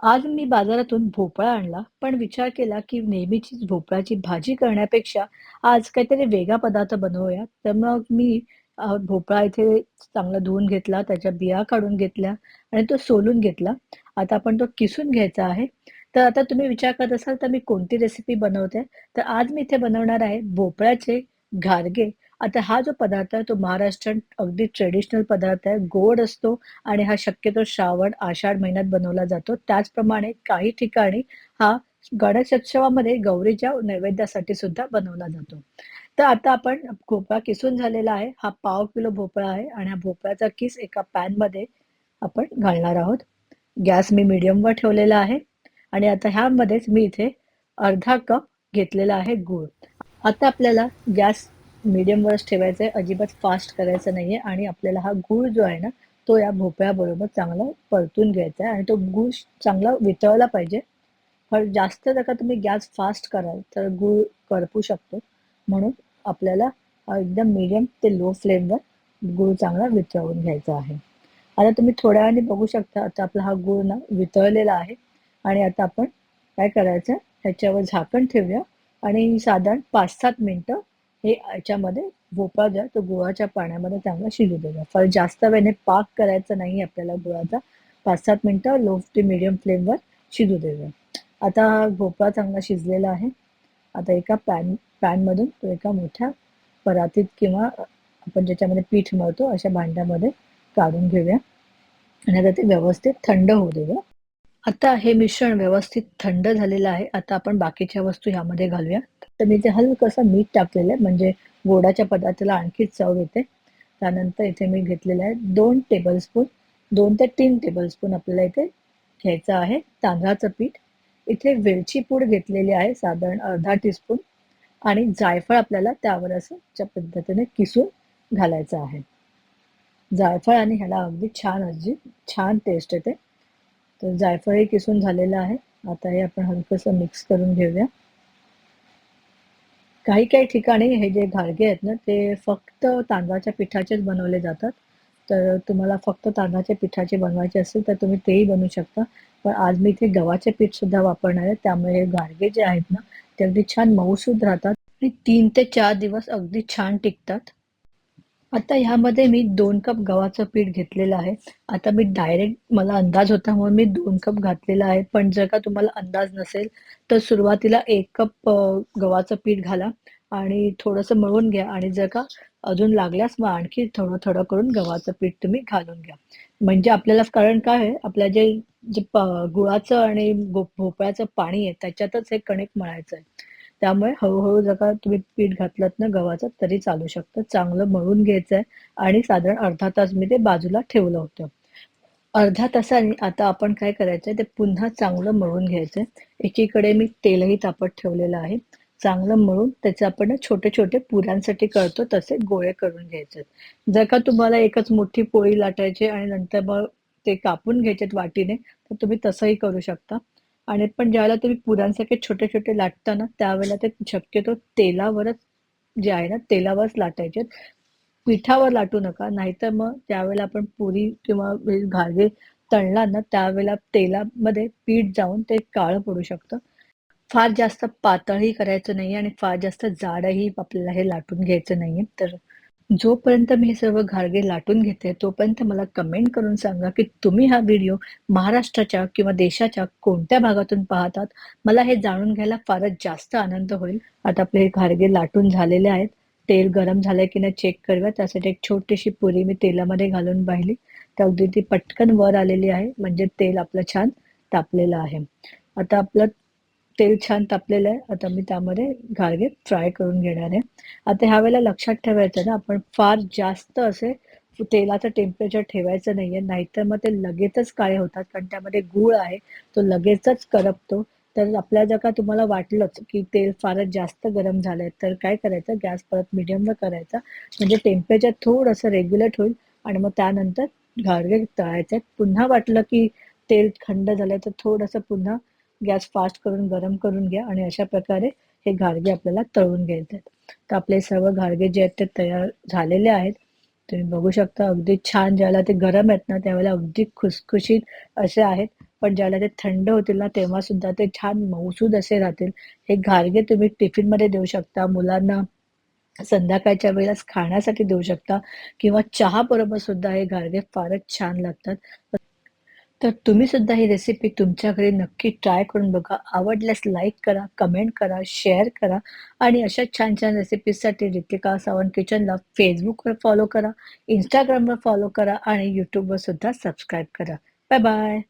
आज मी बाजारातून भोपळा आणला, पण विचार केला की नेहमीचीच भोपळ्याची भाजी करण्यापेक्षा आज काहीतरी वेगळा पदार्थ बनवूया. तर मग मी अ, भोपळा इथे चांगला धुवून घेतला, त्याच्या बिया काढून घेतल्या आणि तो सोलून घेतला. आता आपण तो किसून घ्यायचा आहे. तर आता तुम्ही विचार करत असाल, तर मी कोणती रेसिपी बनवते? तर आज मी इथे बनवणार आहे भोपळ्याचे घारगे. आता हा जो पदार्थ आहे, तो महाराष्ट्रीयन अगदी ट्रेडिशनल पदार्थ आहे. गोड असतो आणि हा शक्यतो श्रावण, आषाढ महिन्यात बनवला जातो. त्याचप्रमाणे काही ठिकाणी हा गणेशोत्सवामध्ये गौरीच्या नैवेद्यासाठी सुद्धा बनवला जातो. तर आता आपण भोपळा किसून झालेला आहे. हा पाव किलो भोपळा आहे आणि हा भोपळ्याचा किस एका पॅनमध्ये आपण घालणार आहोत. गॅस मी मिडियमवर ठेवलेला आहे आणि आता ह्यामध्येच मी इथे अर्धा कप घेतलेला आहे गूळ. आता आपल्याला गॅस मीडियमवरच ठेवायचं आहे. अजिबात फास्ट करायचं नाही आहे आणि आपल्याला हा गूळ जो आहे ना, तो या भोपळ्याबरोबर चांगला परतून घ्यायचा आहे आणि तो गूळ चांगला वितळला पाहिजे. पण जास्त जर का तुम्ही गॅस फास्ट कराल, तर गूळ करपू शकतो. म्हणून आपल्याला एकदम मीडियम ते लो फ्लेमवर गूळ चांगला वितळवून घ्यायचा आहे. आता तुम्ही थोड्या वेळाने बघू शकता, आता आपला हा गूळ ना वितळलेला आहे आणि आता आपण काय करायचं, ह्याच्यावर झाकण ठेवूया आणि साधारण पाच सात मिनटं हे याच्यामध्ये भोपळा जो आहे, तो गुळाच्या पाण्यामध्ये चांगला शिजू देऊया. फार जास्त वेळेने पाक करायचा नाही आपल्याला गुळाचा. पाच सात मिनटं लो टू मीडियम फ्लेमवर शिजू देऊया. आता हा भोपळा चांगला शिजलेला आहे. आता एका पॅन पॅनमधून तो एका मोठ्या परातीत किंवा आपण ज्याच्यामध्ये पीठ मळतो अशा भांड्यामध्ये काढून घेऊया आणि आता ते व्यवस्थित थंड होऊ देऊया. आता हे मिश्रण व्यवस्थित थंड झालेलं आहे. आता आपण बाकीच्या वस्तू ह्यामध्ये घालूया. तर मी इथे हलकसं मीठ टाकलेलं आहे, म्हणजे गोडाच्या पदार्थाला आणखी चव येते. त्यानंतर इथे मी घेतलेलं आहे दोन टेबलस्पून दोन ते तीन टेबलस्पून आपल्याला इथे घ्यायचं आहे तांदळाचं पीठ. इथे वेलची पूड घेतलेली आहे साधारण अर्धा टीस्पून आणि जायफळ आपल्याला त्यावर असं ज्या पद्धतीने किसून घालायचं आहे. जायफळ आणि ह्याला अगदी छान अगदी छान टेस्ट येते. तर जायफळही किसून झालेलं आहे. आता हे आपण हलकसं मिक्स करून घेऊया. काही काही ठिकाणी हे जे घारगे आहेत ना, ते फक्त तांदळाच्या पिठाचेच बनवले जातात. तर तुम्हाला फक्त तांदळाच्या पिठाचे बनवायचे असतील, तर तुम्ही तेही बनवू शकता. पण आज मी इथे गव्हाचे पीठ सुद्धा वापरणार आहे. त्यामुळे हे घारगे जे आहेत ना, ते अगदी छान मऊसूद राहतात आणि तीन ते चार दिवस अगदी छान टिकतात. आता ह्यामध्ये मी 2 कप गव्हाचं पीठ घेतलेलं आहे. आता मी डायरेक्ट मला अंदाज होता म्हणून मी 2 कप घातलेला आहे. पण जर का तुम्हाला अंदाज नसेल, तर सुरुवातीला 1 कप गव्हाचं पीठ घाला आणि थोडंसं मळून घ्या आणि जर का अजून लागल्यास मग आणखी थोडं-थोडं करून गव्हाचं पीठ तुम्ही घालून घ्या. म्हणजे आपल्याला कारण काय आहे, आपल्या जे जे प गुळाचं आणि भोपळ्याचं पाणी आहे, त्याच्यातच हे कणिक मळायचं आहे. त्यामुळे हळूहळू जर का तुम्ही पीठ घातलत ना गव्हाचं, तरी चालू शकतं. चांगलं मळून घ्यायचं आहे आणि साधारण अर्धा तास मी ते बाजूला ठेवलं होतं. अर्ध्या तासाने आता आपण काय करायचंय, ते पुन्हा चांगलं मळून घ्यायचंय. एकीकडे मी तेलही तापत ठेवलेलं आहे. चांगलं मळून त्याचे आपण छोटे-छोटे पुऱ्यांसाठी करतो तसे गोळे करून घ्यायचे. जर का तुम्हाला एकच मोठी पोळी लाटायची आणि नंतर मग ते कापून घ्यायचे वाटीने, तर तुम्ही तसंही करू शकता. आणि पण ज्यावेळेला तुम्ही पुरांसारखे छोटे-छोटे लाटता ना, त्यावेळेला ते शक्यतो तेलावरच जे आहे ना, तेलावरच लाटायचे. पिठावर लाटू नका. नाहीतर मग त्यावेळेला आपण पुरी किंवा घागे तळला ना, त्यावेळेला तेलामध्ये पीठ जाऊन ते काळं पडू शकतं. फार जास्त पातळही करायचं नाहीये आणि फार जास्त जाडही आपल्याला हे लाटून घ्यायचं नाहीये. तर जोपर्यंत मी हे सर्व घारगे लाटून घेते, तोपर्यंत मला कमेंट करून सांगा, की तुम्ही हा व्हिडिओ महाराष्ट्राच्या किंवा देशाच्या कोणत्या भागातून पाहतात? मला हे जाणून घ्यायला फारच जास्त आनंद होईल. आता आपले हे घारगे लाटून झालेले आहेत. तेल गरम झालंय की नाही चेक करूया. त्यासाठी एक छोटीशी पुरी मी तेलामध्ये घालून पाहिली. तर अगदी ती पटकन वर आलेली आहे. म्हणजे तेल आपलं छान तापलेलं आहे. आता आपलं तेल छान तापलेलं आहे. आता मी त्यामध्ये घारगे फ्राय करून घेणार आहे. आता ह्या वेळेला लक्षात ठेवायचं ना, आपण फार जास्त असे तेलाचं टेम्परेचर ठेवायचं नाही आहे नाहीतर मग ते लगेचच काळे होतात. कारण त्यामध्ये गूळ आहे. तो लगेचच करपतो. तर आपल्या जर का तुम्हाला वाटलंच, की तेल फारच जास्त गरम झालंय, तर काय करायचं गॅस परत मिडियमवर करायचा. म्हणजे टेम्परेचर थोडंसं रेग्युलेट होईल आणि मग त्यानंतर घारगे तळायचे. पुन्हा वाटलं, की तेल थंड झालंय, तर थोडंसं पुन्हा गॅस फास्ट करून गरम करून घ्या आणि अशा प्रकारे हे घारगे आपल्याला तळून घ्यायचे आहेत. तर आपले सर्व घारगे जे आहेत ते तयार झालेले आहेत. तुम्ही बघू शकता अगदी छान ज्यावेळेला ते गरम आहेत ना, त्यावेळेला अगदी खुसखुशीत असे आहेत पण ज्यावेळेला ते थंड होतील ना तेव्हा सुद्धा ते छान मऊसूद असे राहतील. हे घारगे तुम्ही टिफिनमध्ये देऊ शकता. मुलांना संध्याकाळच्या वेळेस खाण्यासाठी देऊ शकता किंवा चहा बरोबर सुद्धा हे घारगे फारच छान लागतात. तर तुम्ही सुद्धा ही रेसिपी तुमच्या घरी नक्की ट्राय करून बघा. आवडल्यास लाईक करा, कमेंट करा, शेअर करा आणि अशा छान-छान रेसिपीजसाठी रितिका सावंत किचनला फेसबुकवर फॉलो करा, इंस्टाग्रामवर फॉलो करा आणि YouTubeवर सुद्धा सबस्क्राईब करा. Bye bye.